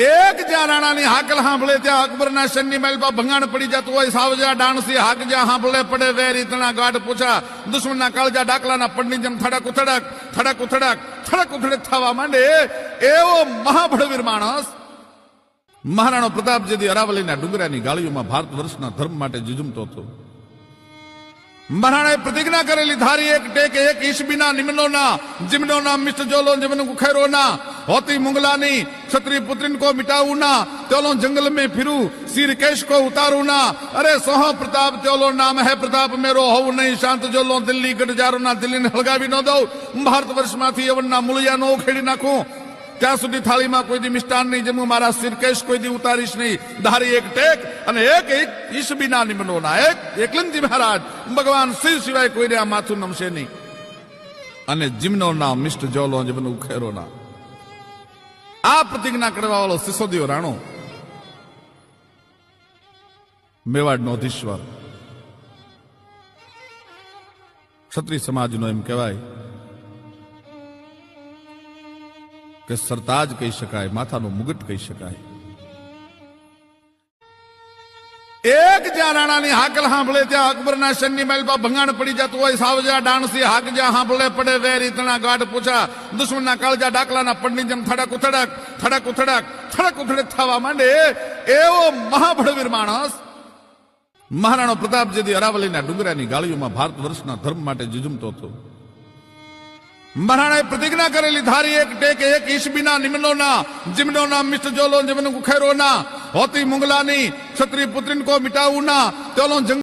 એક જ્યાં રાણાની હાકલ સાંભળે ત્યાં અકબરના શનિ મહેલ પર ભંગાણ પડી જતું હોય, સાવજા ડાણસી હાક જ્યાં સાંભળે પડે વે રીતના ગાઢ પૂછા. દુશ્મનના કાળજા ડાકલાના પડની જેમ થડક ઉથડક થડક ઉથડક થડક ઉથડક થવા માંડે એવો મહાભળવીર માણસ. મહારાણો પ્રતાપ જેથી અરાવલીના ડુંગરાની ગાળીઓમાં ભારત વર્ષના ધર્મ માટે જુજુમતો હતો. મહારાણાએ પ્રતિજ્ઞા કરેલી ધારી એક ટેક એક ઈશબીના નિમનોના જીમનોના મિષ્ટ જોલો જીમન ગુખેરોના હોતી મુંગલાની ક્ષત્રિય પુત્રીન કો મિટાવુના તેલો જંગલ મે ફિરુ સિર કેશ કો ઉતારુના. અરે સોહ પ્રતાપ તેલો નામ હે પ્રતાપ, મેરો હોવ નહીં શાંત જોલો દિલ્હી ગઢ ગઢજારોના દિલ્હીને હળગાવી ન દઉં. ભારત વર્ષમાંથી યવનના મૂળિયાનો ખેડી નાખું. ત્યાં સુધી થાળીમાં કોઈ દી મિષ્ટાન નહીં, જમું મારા સિરકેશ કોઈ દી ઉતારીશ નહીં. ધારી એક ટેક અને એક એક ઈશબીના નિમનોના એક એકલનજી મહારાજ, ભગવાન શિવ સિવાય કોઈને આ માથું નમશે નહીં. અને જીમનો નામ મિસ્ટર જોલો જીમનો ઉખેરો ના આ પ્રતિજ્ઞા કરવા વાળો સિસોદિયો રાણો મેવાડનો અધીશ્વર. ક્ષત્રિય સમાજનો એમ કહેવાય કે સરતાજ કહી શકાય, માથાનો મુગટ કહી શકાય. એક જ્યાં રાણાની હાકલ સાંભળે ત્યાં અકબરના શનિ મહેલ પર ભંગાણ પડી જતું હોય, સાવજા ડાણસી હાક જ્યાં સાંભળે પડે વે રીતના ગાઢ પૂછા. દુશ્મનના કાળજા ડાકલાના પડની જેમ થડક ઉથડક થડક ઉથડક થડક ઉથડક થવા માંડે એવો મહાભળવીર માણસ. મહારાણો પ્રતાપ જેથી અરાવલીના ડુંગરાની ગાળીઓમાં ભારત વર્ષના ધર્મ માટે જુજુમતો હતો. મહારાણાએ પ્રતિજ્ઞા કરેલી, ધારી એક ટેક એક ઈશબીના નિમ્નોના જીમનોના મિષ્ટ જોલો જીમન કુખેરોના, હોતી મુંગલાની ક્ષત્રિય પુત્રીન કો મિટાવુના તેલો